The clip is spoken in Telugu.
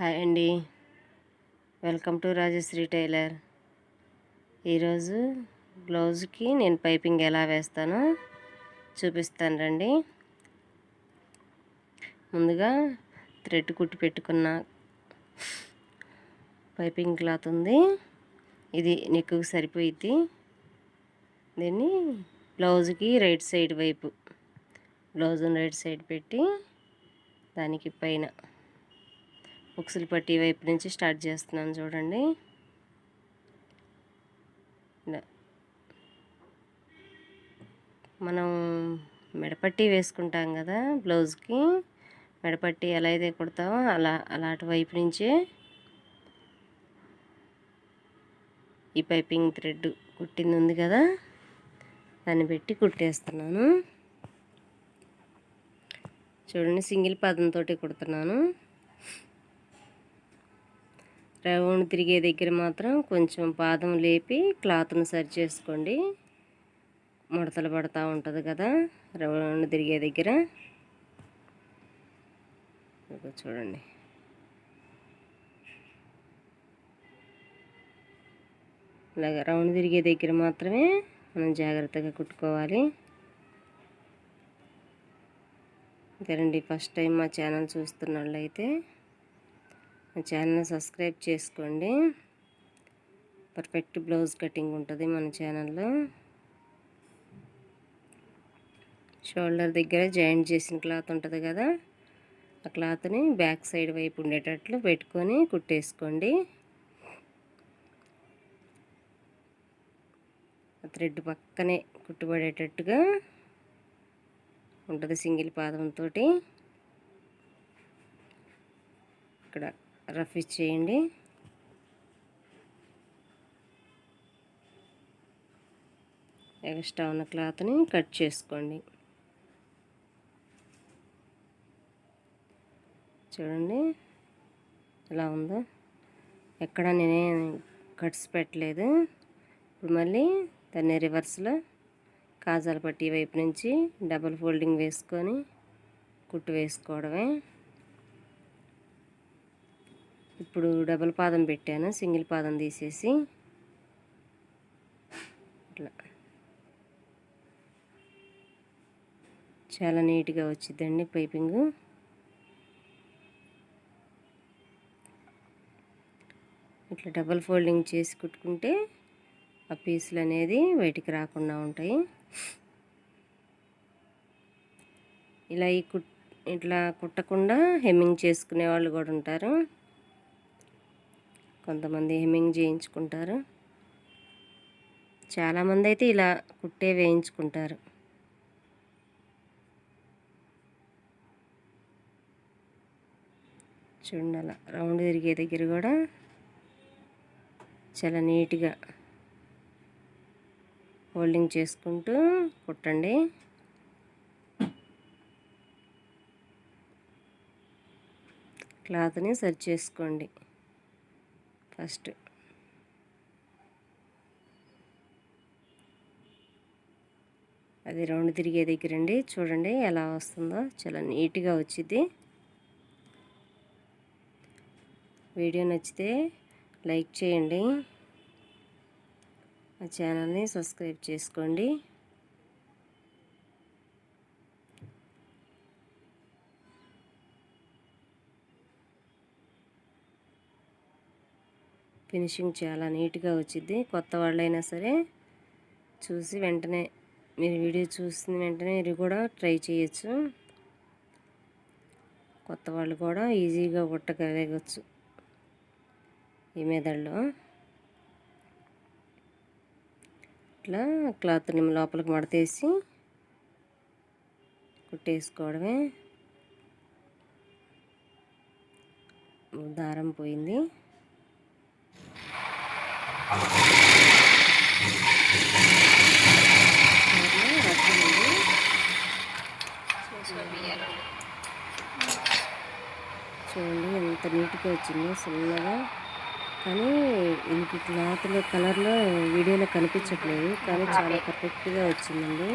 హాయ్ అండి. Welcome to Rajashree tailor. ఈరోజు బ్లౌజ్కి నేను పైపింగ్ ఎలా వేస్తానో చూపిస్తాను రండి. ముందుగా థ్రెడ్ కుట్టి పెట్టుకున్న పైపింగ్ క్లాత్ ఉంది. ఇది నెక్కు సరిపోయిద్ది. దీన్ని బ్లౌజ్కి రైట్ సైడ్ వైపు బ్లౌజ్ని రైట్ సైడ్ పెట్టి దానికి పైన ఉక్సులు పట్టి వైపు నుంచి స్టార్ట్ చేస్తున్నాను చూడండి. మనం మెడపట్టి వేసుకుంటాం కదా బ్లౌజ్కి. మెడపట్టి ఎలా అయితే కుడతామో అలా అలాంటి వైపు నుంచే ఈ పైపింగ్ థ్రెడ్ కుట్టింది ఉంది కదా దాన్ని పెట్టి కుట్టేస్తున్నాను. చూడండి సింగిల్ పాదంతో కుడుతున్నాను. రౌండ్ తిరిగే దగ్గర మాత్రం కొంచెం పాదం లేపి క్లాత్ను సరి చేసుకోండి. ముడతలు పడతా ఉంటుంది కదా రౌండ్ తిరిగే దగ్గర. చూడండి. ఇలాగ రౌండ్ తిరిగే దగ్గర మాత్రమే మనం జాగ్రత్తగా కుట్టుకోవాలి. అంతేనండి ఫస్ట్ టైం మా ఛానల్ చూస్తున్నట్లయితే మా ఛానల్ సబ్స్క్రైబ్ చేసుకోండి. పర్ఫెక్ట్ బ్లౌజ్ కటింగ్ ఉంటుంది మన ఛానల్లో. షోల్డర్ దగ్గర జాయింట్ చేసిన క్లాత్ ఉంటుంది కదా ఆ క్లాత్ని బ్యాక్ సైడ్ వైపు ఉండేటట్లు పెట్టుకొని కుట్టేసుకోండి. థ్రెడ్ పక్కనే కుట్టుబడేటట్టుగా ఉంటుంది సింగిల్ పాదంతో ఇక్కడ రఫ్ ఇచ్చేయండి. ఎక్స్ట్రా ఉన్న క్లాత్ని కట్ చేసుకోండి. చూడండి ఎలా ఉందో. ఎక్కడ నేనే కట్స్ పెట్టలేదు. ఇప్పుడు మళ్ళీ దాన్ని రివర్స్లో కాజాల పట్టి వైపు నుంచి డబుల్ ఫోల్డింగ్ వేసుకొని కుట్టు వేసుకోవడమే. ఇప్పుడు డబల్ పాదం పెట్టాను సింగిల్ పాదం తీసేసి. ఇట్లా. చాలా నీట్గా వచ్చిందండి పైపింగ్. ఇట్లా డబల్ ఫోల్డింగ్ చేసి కుట్టుకుంటే ఆ పీసులు అనేది బయటికి రాకుండా ఉంటాయి. ఇలా ఈ కుట్ ఇట్లా కుట్టకుండా హెమ్మింగ్ చేసుకునే వాళ్ళు కూడా ఉంటారు. కొంతమంది హెమ్మింగ్ చేయించుకుంటారు. చాలామంది అయితే ఇలా కుట్టే వేయించుకుంటారు. చూడండి అలా రౌండ్ తిరిగే దగ్గర కూడా చాలా నీట్గా హోల్డింగ్ చేసుకుంటూ కుట్టండి. క్లాత్ని సరి చేసుకోండి. ఫస్ట్. అది రౌండ్ తిరిగే దగ్గర అండి. చూడండి ఎలా వస్తుందో. చాలా నీట్గా వచ్చింది వీడియో నచ్చితే లైక్ చేయండి. మా ఛానల్ని సబ్స్క్రైబ్ చేసుకోండి. ఫినిషింగ్ చాలా నీట్గా వచ్చింది కొత్త వాళ్ళైనా సరే చూసి వెంటనే మీరు వీడియో చూసిన వెంటనే మీరు కూడా ట్రై చేయొచ్చు. కొత్త వాళ్ళు కూడా ఈజీగా ఉట్టగలగచ్చు ఈ మెదడులో. ఇట్లా క్లాత్ని లోపలికి మడతేసి కుట్టేసుకోవడమే. దారం పోయింది. చూడండి ఎంత నీట్గా వచ్చిందో చిన్నగా కానీ ఇంక క్లాత్లో కలర్లో వీడియోలో కనిపించట్లేదు. కానీ చాలా పర్ఫెక్ట్గా వచ్చిందండి.